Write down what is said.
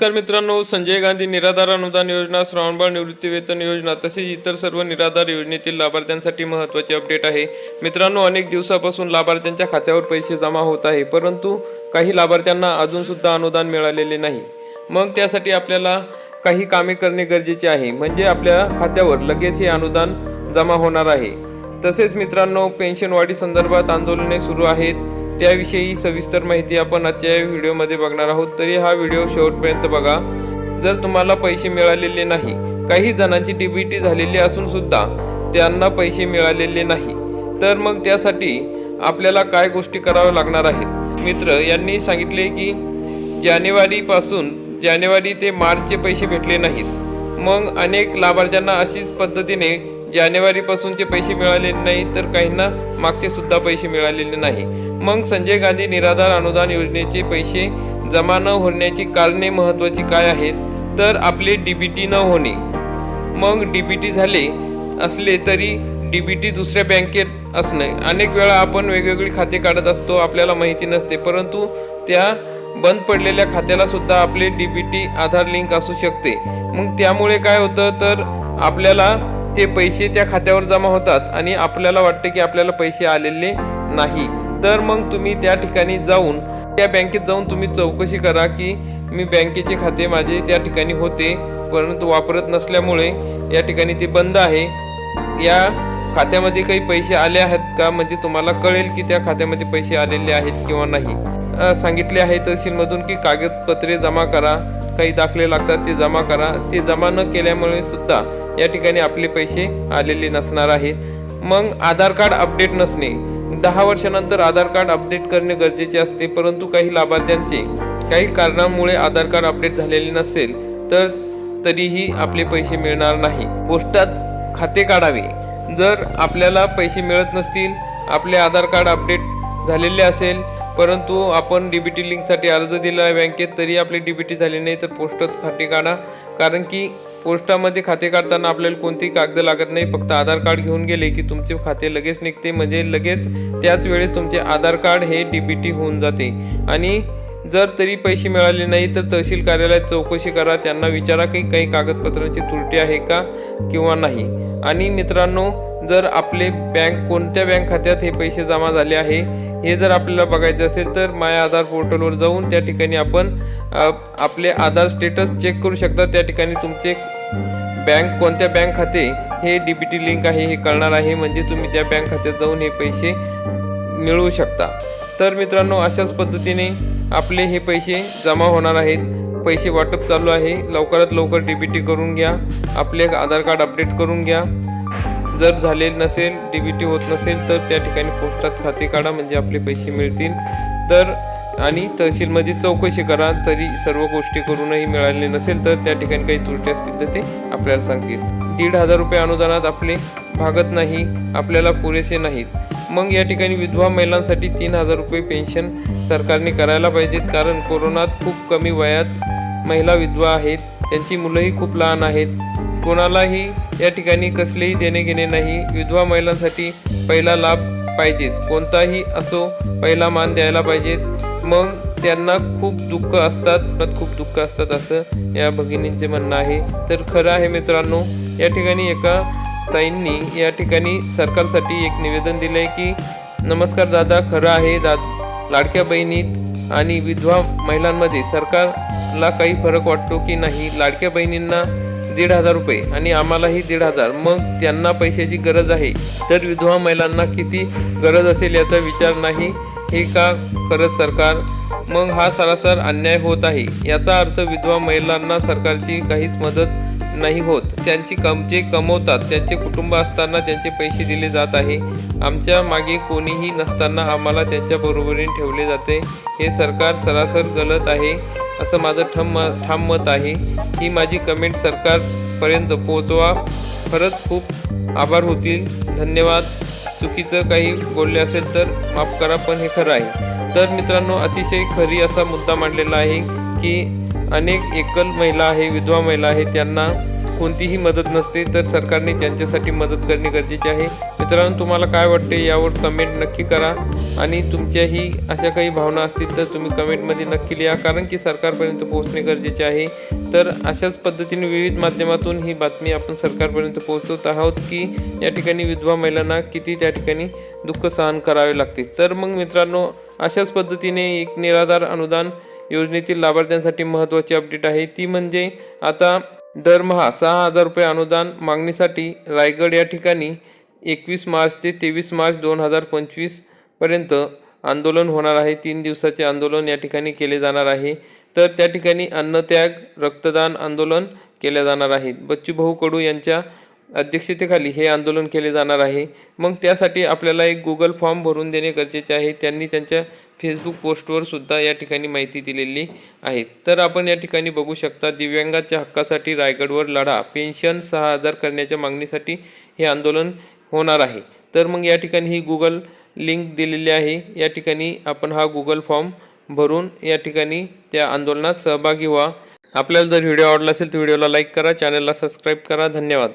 नमस्कार मित्रांनो संजय गांधी निराधार अनुदान योजना श्रावणबाळ निवृत्ती वेतन योजना तसेच इतर सर्व निराधार योजनेतील लाभार्थ्यांसाठी महत्त्वाचे अपडेट आहे. मित्रांनो अनेक दिवसापासून लाभार्थ्यांच्या खात्यावर पैसे जमा होत आहे परंतु काही लाभार्थ्यांना अजूनसुद्धा अनुदान मिळालेले नाही. मग त्यासाठी आपल्याला काही कामे करणे गरजेचे आहे म्हणजे आपल्या खात्यावर लगेच हे अनुदान जमा होणार आहे. तसेच मित्रांनो पेन्शनवाढी संदर्भात आंदोलने सुरू आहेत. त्याविषयी सविस्तर माहिती आपण आजच्या या व्हिडिओमध्ये बघणार आहोत. तरी हा व्हिडिओ शेवटपर्यंत बघा. जर तुम्हाला पैसे मिळालेले नाही काही जणांची डीबीटी झालेली असून सुद्धा त्यांना पैसे मिळालेले नाही. तर मग त्यासाठी आपल्याला काय गोष्टी कराव्या लागणार आहेत? मित्र यांनी सांगितले की जानेवारीपासून जानेवारी ते मार्चचे पैसे भेटले नाहीत. मग अनेक लाभार्थ्यांना अशीच पद्धतीने जानेवारीपासूनचे पैसे मिळालेले नाही तर काहींना मागचे सुद्धा पैसे मिळालेले नाही. मग संजय गांधी निराधार अनुदान योजनेचे पैसे जमा न होण्याची कारणे महत्त्वाची काय आहेत? तर आपले डीबीटी न होणे. मग डीबीटी झाले असले तरी डीबीटी दुसऱ्या बँकेत असणे. अनेक वेळा आपण वेगवेगळी खाते काढत असतो आपल्याला माहिती नसते. परंतु त्या बंद पडलेल्या खात्याला सुद्धा आपले डीबीटी आधार लिंक असू शकते. मग त्यामुळे काय होतं? तर आपल्याला ते पैसे त्या खात्यावर जमा होतात आणि आपल्याला वाटते की आपल्याला पैसे आलेले नाही. तर मग तुम्ही त्या ठिकाणी जाऊन त्या बँकेत जाऊन तुम्ही चौकशी करा की मी बँकेचे खाते माझे त्या ठिकाणी होते परंतु वापरत नसल्यामुळे या ठिकाणी ते बंद आहे. या खात्यामध्ये काही पैसे आले आहेत का? म्हणजे तुम्हाला कळेल की त्या खात्यामध्ये पैसे आलेले आहेत किंवा नाही. सांगितले आहे तहसीलमधून की कागदपत्रे जमा करा काही दाखले लागतात ते जमा करा. ते जमा न केल्यामुळे सुद्धा या ठिकाणी आपले पैसे आलेले नसणार आहेत. मग आधार कार्ड अपडेट नसणे दहा वर्षानंतर आधार कार्ड अपडेट करणे गरजेचे असते परंतु काही लाभार्थ्यांचे काही कारणांमुळे आधार कार्ड अपडेट झालेले नसेल तर तरीही आपले पैसे मिळणार नाही. पोस्टात खाते काढावे. जर आपल्याला पैसे मिळत नसतील आपले आधार कार्ड अपडेट झालेले असेल परंतु आपण डीबीटी लिंकसाठी अर्ज दिला आहे बँकेत तरी आपले डीबीटी झाले नाही तर पोस्टात खाते काढा. कारण की पोस्टामध्ये खाते काढताना आपल्याला कोणतीही कागद लागत नाही. फक्त आधार कार्ड घेऊन गेले की तुमचे खाते लगेच निघते. म्हणजे लगेच त्याच वेळेस तुमचे आधार कार्ड हे डीबीटी होऊन जाते. आणि जर तरी पैसे मिळाले नाही तर तहसील कार्यालयात चौकशी करा. त्यांना विचारा की काही कागदपत्रांची त्रुटी आहे का किंवा नाही. आणि मित्रांनो जर आपले बँक कोणत्या बँक खात्यात हे पैसे जमा झाले आहे हे जर आपल्याला बघायचं असेल तर माय आधार पोर्टलवर जाऊन त्या ठिकाणी आपण आपले आधार स्टेटस चेक करू शकता. त्या ठिकाणी तुमचे बँक कोणत्या बँक खाते हे डीबीटी लिंक आहे हे कळणार आहे. म्हणजे तुम्ही त्या बँक खात्यात जाऊन हे पैसे मिळवू शकता. तर मित्रांनो अशाच पद्धतीने आपले हे पैसे जमा होणार आहेत. पैसे वाटप चालू आहे. लवकरात लवकर डीबीटी करून घ्या. आपले आधार कार्ड अपडेट करून घ्या. जर झाले नसेल डीबीटी होत नसेल तर त्या ठिकाणी पोस्टात खाते काढा म्हणजे आपले पैसे मिळतील. तर आणि तहसीलमध्ये चौकशी करा तरी सर्व गोष्टी करूनही मिळाले नसेल तर त्या ठिकाणी काही त्रुटी असतील तर ते आपल्याला सांगतील दीड हजार रुपये अनुदानात आपले भागत नाही आपल्याला पुरेसे नाहीत. मग या ठिकाणी विधवा महिलांसाठी तीन हजार रुपये पेन्शन सरकारने करायला पाहिजेत कारण कोरोनात खूप कमी वयात महिला विधवा आहेत त्यांची मुलंही खूप लहान आहेत. कोणालाही या ठिकाणी कसलेही देणे घेणे नाही. विधवा महिलांसाठी पहिला लाभ पाहिजेत. कोणताही असो पहिला मान द्यायला पाहिजेत. मग त्यांना खूप दुःख असतात. खूप दुःख असतात असं या भगिनींचे म्हणणं आहे. तर खरं आहे मित्रांनो या ठिकाणी एका ताईंनी या ठिकाणी सरकारसाठी एक निवेदन दिलं आहे की नमस्कार दादा खरं आहे दा लाडक्या बहिणीत आणि विधवा महिलांमध्ये सरकारला काही फरक वाटतो की नाही? लाडक्या बहिणींना दीड हजार रुपये आणि आम्हालाही दीड हजार. मग त्यांना पैशाची गरज आहे. तर विधवा महिलांना किती गरज असेल याचा विचार नाही. हे का करत सरकार? मग हा सरासर अन्याय होत आहे. याचा अर्थ विधवा महिलांना सरकारची काहीच मदत नाही होत. त्यांची कम जे कमवतात त्यांचे कुटुंब असताना त्यांचे पैसे दिले जात आहे. आमच्या मागे कोणीही नसताना आम्हाला त्यांच्या बरोबरीने ठेवले जाते. हे सरकार सरासर गलत आहे. असं माझं ठम ठाम मत आहे ही माझी कमेंट सरकारपर्यंत पोहोचवा. खरंच खूप आभार होतील. धन्यवाद. चुकीचं काही बोलले असेल तर माफ करा पण हे खरं आहे. तर मित्रांनो अतिशय खरी असा मुद्दा मांडलेला आहे की अनेक एकल महिला आहे विधवा महिला आहे त्यांना कोणतीही मदत नसते तर सरकारने त्यांच्यासाठी मदत करणे गरजेचे आहे. मित्रांनो तुम्हाला काय वाटते यावर कमेंट नक्की करा. आणि तुमच्याही अशा काही भावना असतील तर तुम्ही कमेंटमध्ये नक्की लिहा. कारण की सरकारपर्यंत पोहोचणे गरजेचे आहे. तर अशाच पद्धतीने विविध माध्यमातून ही बातमी आपण सरकारपर्यंत पोहोचवत आहोत की या ठिकाणी विधवा महिलांना किती त्या ठिकाणी दुःख सहन करावे लागते. तर मग मित्रांनो अशाच पद्धतीने एक निराधार अनुदान योजनेतील लाभार्थ्यांसाठी महत्त्वाची अपडेट आहे. ती म्हणजे आता दरमहा सहा हजार रुपये अनुदान मागणीसाठी रायगड या ठिकाणी एकवीस मार्च ते तेवीस मार्च दोन हजार पंचवीसपर्यंत आंदोलन होणार आहे. तीन दिवसाचे आंदोलन या ठिकाणी केले जाणार आहे. तर त्या ठिकाणी अन्नत्याग रक्तदान आंदोलन केले जाणार आहे. बच्चूभाऊ कडू यांच्या अध्यक्षतेखाली हे आंदोलन केले जाणार आहे. मग त्यासाठी आपल्याला एक गुगल फॉर्म भरून देणे गरजेचे आहे. त्यांनी त्यांच्या फेसबुक पोस्टवर सुद्धा या ठिकाणी माहिती दिलेली आहे. तर आपण या ठिकाणी बघू शकता दिव्यांगाच्या हक्कासाठी रायगडवर लढा पेन्शन सहा हजार करण्याच्या मागणीसाठी हे आंदोलन होणार आहे. तर मग या ठिकाणी ही गुगल लिंक दिलेली आहे. या ठिकाणी आपण हा गुगल फॉर्म भरून या ठिकाणी त्या आंदोलनात सहभागी व्हा. आपल्याला जर व्हिडिओ आवडला असेल तर व्हिडिओला लाईक करा चॅनलला सबस्क्राईब करा. धन्यवाद.